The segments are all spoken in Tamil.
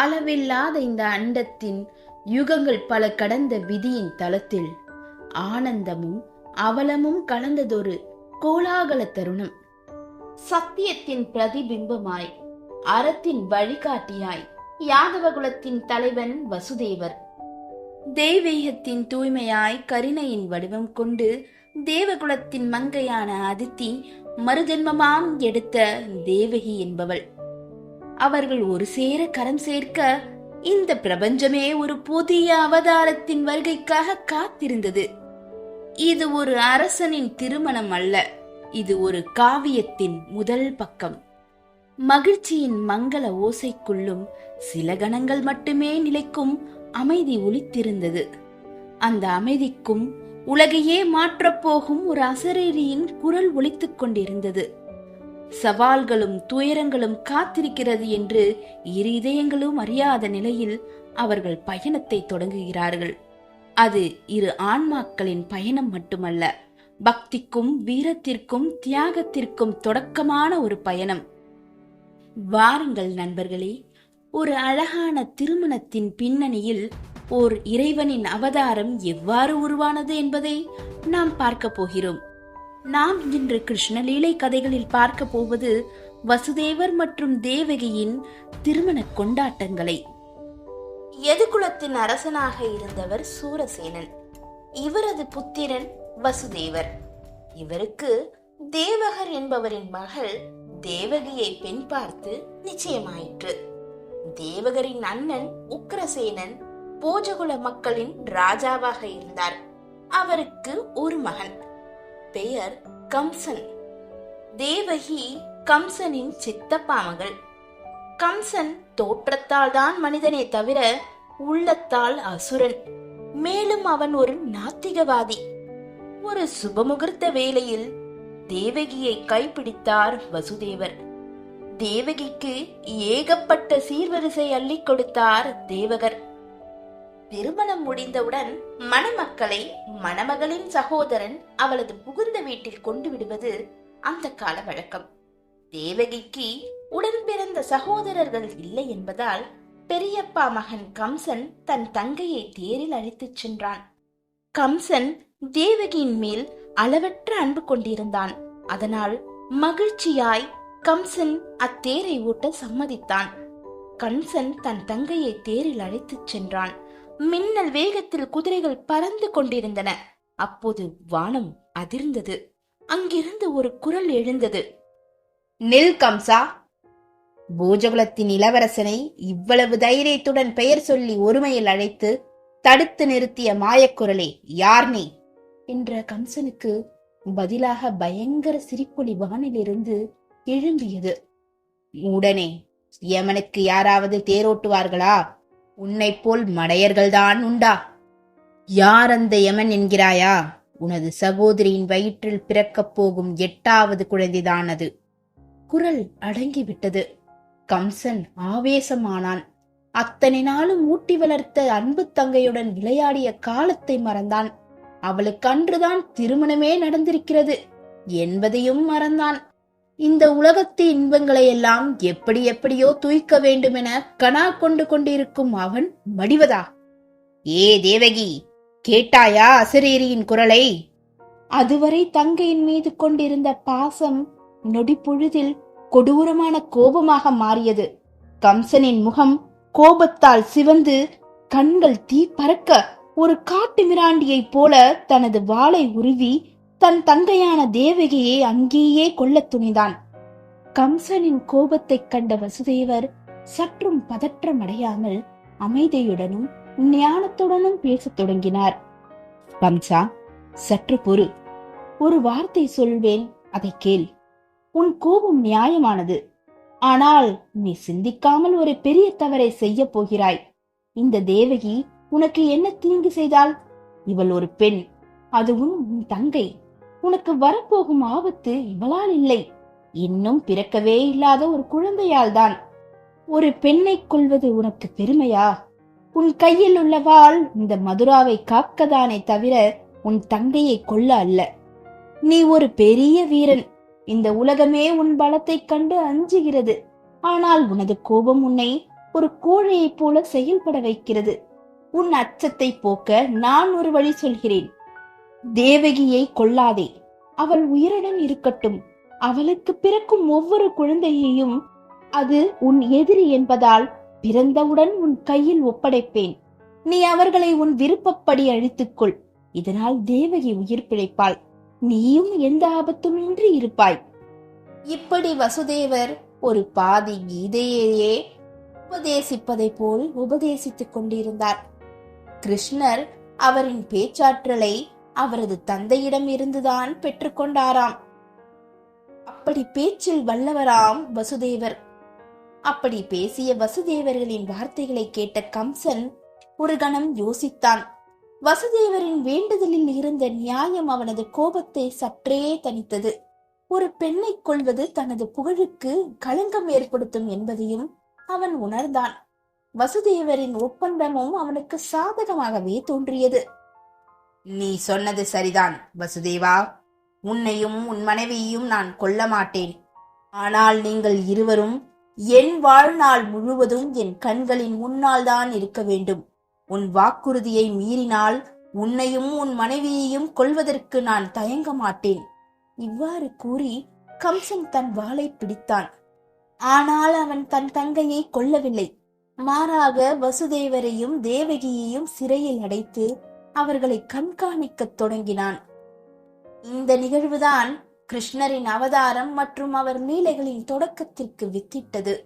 அளவில்லாத இந்த அண்டத்தின் யுகங்கள் பல கடந்த விதியின் தளத்தில். ஆனந்தமும் அவலமும் கலந்ததொரு கோலாகல தருணம். சத்தியத்தின் பிரதிபிம்பமாய் அறத்தின் வழிகாட்டியாய் யாதவகுலத்தின் தலைவன் வசுதேவர். தெய்வீகத்தின் தூய்மையாய் கருணையின் வடிவம் கொண்டு தேவகுலத்தின் மங்கையான அதித்தி மறுஜென்மமாம் எடுத்த தேவகி என்பவள். அவர்கள் ஒரு சேர கரம் சேர்க்க இந்த பிரபஞ்சமே ஒரு புதிய அவதாரத்தின் வருகைக்காக காத்திருந்தது. இது ஒரு அரசனின் திருமணம் அல்ல இது ஒரு காவியத்தின் முதல் பக்கம். மகிழ்ச்சியின் மங்கள ஓசைக்குள்ளும் சில கணங்கள் மட்டுமே நிலைக்கும் அமைதி ஒளித்திருந்தது அந்த அமைதிக்கும் உலகையே மாற்றப்போகும் ஒரு அசரீரியின் குரல் ஒலித்துக் கொண்டிருந்தது. சவால்களும் துயரங்களும் காத்திருக்கிறது என்று இரு இதயங்களும் அறியாத நிலையில் அவர்கள் பயணத்தை தொடங்குகிறார்கள். அது இரு ஆன்மாக்களின் பயணம் மட்டுமல்ல பக்திக்கும் வீரத்திற்கும் தியாகத்திற்கும் தொடக்கமான ஒரு பயணம். வாருங்கள் நண்பர்களே ஒரு அழகான திருமணத்தின் பின்னணியில் ஓர் இறைவனின் அவதாரம் எவ்வாறு உருவானது என்பதை நாம் பார்க்க போகிறோம். நாம் இன்று கிருஷ்ணலீலை கதைகளில் பார்க்க போவது வசுதேவர் மற்றும் தேவகியின் திருமண கொண்டாட்டங்களை. எதுகுலத்தின் அரசனாக இருந்தவர் சூரசேனன்? இவரது புத்திரன் வசுதேவர். இவருக்கு தேவகர் என்பவரின் மகள் தேவகியை பெண் பார்த்து நிச்சயமாயிற்று. தேவகரின் அண்ணன் உக்கிரசேனன் போஜகுல மக்களின் ராஜாவாக இருந்தார். அவருக்கு ஒரு மகன். பெயர் கம்சன். தேவகி கம்சனின் சித்தப்பா மகள் கம்சன் தோற்றத்தால் தான் மனிதனே தவிர உள்ளத்தால் அசுரன். மேலும் அவன் ஒரு நாத்திகவாதி. ஒரு சுபமுகூர்த்த வேளையில் தேவகியை கைப்பிடித்தார் வசுதேவர். தேவகிக்கு ஏகப்பட்ட சீர்வரிசை அள்ளி கொடுத்தார் தேவகர். திருமணம் முடிந்தவுடன் மணமக்களை மணமகளின் சகோதரன் அவளது புகுந்த வீட்டில் கொண்டு விடுவது அந்த கால வழக்கம். தேவகிக்கு உடன் பிறந்த சகோதரர்கள் இல்லை என்பதால் பெரியப்பா மகன் கம்சன் தன் தங்கையை தேரில் அழைத்துச் சென்றான். கம்சன் தேவகியின் மேல் அளவற்ற அன்பு கொண்டிருந்தான். அதனால் மகிழ்ச்சியாய் கம்சன் அத்தேரை ஓட்ட சம்மதித்தான். கம்சன் தன் தங்கையை தேரில் அழைத்துச் சென்றான். மின்னல் வேகத்தில் குதிரைகள் பறந்து கொண்டிருந்தன. அப்போது வானம் அதிர்ந்தது. அங்கிருந்து ஒரு குரல் எழுந்தது. நில் கம்சா. பூஜகுலத்தின் இளவரசனை இவ்வளவு தைரியத்துடன் பெயர் சொல்லி ஒருமையில் அழைத்து தடுத்து நிறுத்திய மாயக்குரலே யார் நீ? என்ற கம்சனுக்கு பதிலாக பயங்கர சிரிப்பொலி வானிலிருந்து எழும்பியது. உடனே யமனுக்கு யாராவது தேரோட்டுவார்களா? உன்னைப் போல் மடையர்கள்தான் உண்டா? யார் அந்த யமன் என்கிறாயா? உனது சகோதரியின் வயிற்றில் பிறக்கப் போகும் எட்டாவது குழந்தைதான் அது குரல் அடங்கிவிட்டது. கம்சன் ஆவேசமானான். அத்தனை நாளும் ஊட்டி வளர்த்த அன்பு தங்கையுடன் விளையாடிய காலத்தை மறந்தான். அவளுக்கு அன்றுதான் திருமணமே நடந்திருக்கிறது. என்பதையும் மறந்தான். இந்த உலகத்து இன்பங்களை எல்லாம் எப்படி எப்படியோ தூய்க்க வேண்டுமென கனா கொண்டு கொண்டிருக்கும் அவன் மடிவதா? ஏ தேவகி கேட்டாயா அசரீரியின் குரலை? அதுவரை தங்கையின் மீது கொண்டிருந்த பாசம் நொடி பொழுதில் கொடூரமான கோபமாக மாறியது. கம்சனின் முகம் கோபத்தால் சிவந்து கண்கள் தீ பறக்க ஒரு காட்டு மிராண்டியைப் போல தனது வாளை உருவி தன் தங்கையான தேவகியை அங்கேயே கொல்லத் துணிந்தான். கம்சனின் கோபத்தைக் கண்ட வசுதேவர் சற்றும் பதற்றமடையாமல் அமைதியுடனும் ஞானத்துடனும் பேசத் தொடங்கினார். கம்சா சற்று பொறு. ஒரு வார்த்தை சொல்வேன் அதை கேள். உன் கோபம் நியாயமானது. ஆனால் நீ சிந்திக்காமல் ஒரு பெரிய தவறை செய்ய போகிறாய். இந்த தேவகி உனக்கு என்ன தீங்கு செய்தால்? இவள் ஒரு பெண் அதுவும் உன் தங்கை. உனக்கு வரப்போகும் ஆபத்து இவளால் இல்லை. இன்னும் பிறக்கவே இல்லாத ஒரு குழந்தையால் தான் ஒரு பெண்ணை கொள்வது உனக்கு பெருமையா? உன் கையில் உள்ள வாள் இந்த மதுராவை காக்கதானே தவிர உன் தங்கையை கொல்ல அல்ல. நீ ஒரு பெரிய வீரன். இந்த உலகமே உன் பலத்தைக் கண்டு அஞ்சுகிறது. ஆனால் உனது கோபம் உன்னை ஒரு கோழையைப் போல செயல்பட வைக்கிறது. உன் அச்சத்தை போக்க நான் ஒரு வழி சொல்கிறேன். தேவகியை கொல்லாதே. அவள் உயிருடன் இருக்கட்டும். அவளுக்கு பிறக்கும் ஒவ்வொரு குழந்தையையும் அது உன் எதிரி என்பதால் பிறந்தவுடன் உன் கையில் ஒப்படைப்பேன். நீ அவர்களை உன் விருப்பப்படி அழித்துக்கொள். இதனால் தேவகி உயிர் பிழைப்பாள். நீயும் எந்த ஆபத்துமின்றி இருப்பாய். இப்படி வசுதேவர் ஒரு பாதி கீதையையே உபதேசிப்பதைப் போல் உபதேசித்துக் கொண்டிருந்தார். கிருஷ்ணர் அவரின் பேச்சாற்றலை அவரது தந்தையிடம் இருந்துதான் பெற்றுக்கொண்டாராம் அப்படி பேச்சில் வல்லவராம் வசுதேவர். அப்படி பேசிய வசுதேவர்களின் வார்த்தைகளை கேட்ட கம்சன் ஒரு கணம் யோசித்தான். வசுதேவரின் வேண்டுதலில் இருந்த நியாயம் அவனது கோபத்தை சற்றே தனித்தது ஒரு பெண்ணை கொள்வது தனது புகழுக்கு களங்கம் ஏற்படுத்தும் என்பதையும் அவன் உணர்ந்தான். வசுதேவரின் ஒப்பந்தமும் அவனுக்கு சாதகமாகவே தோன்றியது. நீ சொன்னது சரிதான் வசுதேவா. உன்னையும் உன் மனைவியையும் நான் கொல்ல மாட்டேன் ஆனால் நீங்கள் இருவரும் என் வாழ்நாள் முழுவதும் என் கண்களின் முன்னால் தான் இருக்க வேண்டும். உன் வாக்குறுதியை மீறினால் உன்னையும் உன் மனைவியையும் கொல்வதற்கு நான் தயங்க மாட்டேன். இவ்வாறு கூறி கம்சன் தன் வாளை பிடித்தான். ஆனால் அவன் தன் தங்கையை கொல்லவில்லை. மாறாக வசுதேவரையும் தேவகியையும் சிறையில் அடைத்து அவர்களை கண்காணிக்கத் தொடங்கினான். இந்த நிகழ்வுதான் கிருஷ்ணரின் அவதாரம் மற்றும் அவர் லீலைகளின் தொடக்கத்திற்கு வித்திட்டது.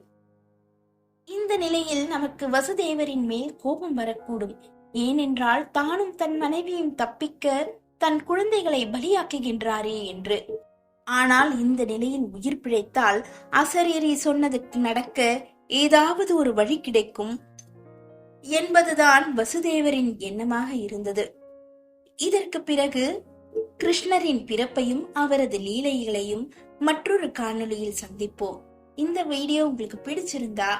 இந்த நிலையில் நமக்கு வசுதேவரின் மேல் கோபம் வரக்கூடும். ஏனென்றால் தானும் தன் மனைவியும் தப்பிக்க தன் குழந்தைகளை பலியாக்குகின்றாரே என்று. ஆனால் இந்த நிலையில் உயிர் பிழைத்தால் அசரீரி சொன்னதுக்கு நடக்க ஏதாவது ஒரு வழி கிடைக்கும். என்பதுதான் வசுதேவரின் எண்ணமாக இருந்தது. இதற்கு பிறகு கிருஷ்ணரின் பிறப்பையும் அவரது லீலைகளையும் மற்றொரு காணொளியில் சந்திப்போம். இந்த வீடியோ உங்களுக்கு பிடிச்சிருந்தா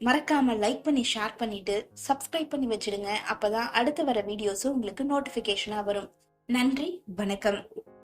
மறக்காம லைக் பண்ணி ஷேர் பண்ணிட்டு சப்ஸ்கிரைப் பண்ணி வச்சிடுங்க. அப்பதான் அடுத்து வர வீடியோஸும் உங்களுக்கு நோட்டிபிகேஷனா வரும். நன்றி வணக்கம்.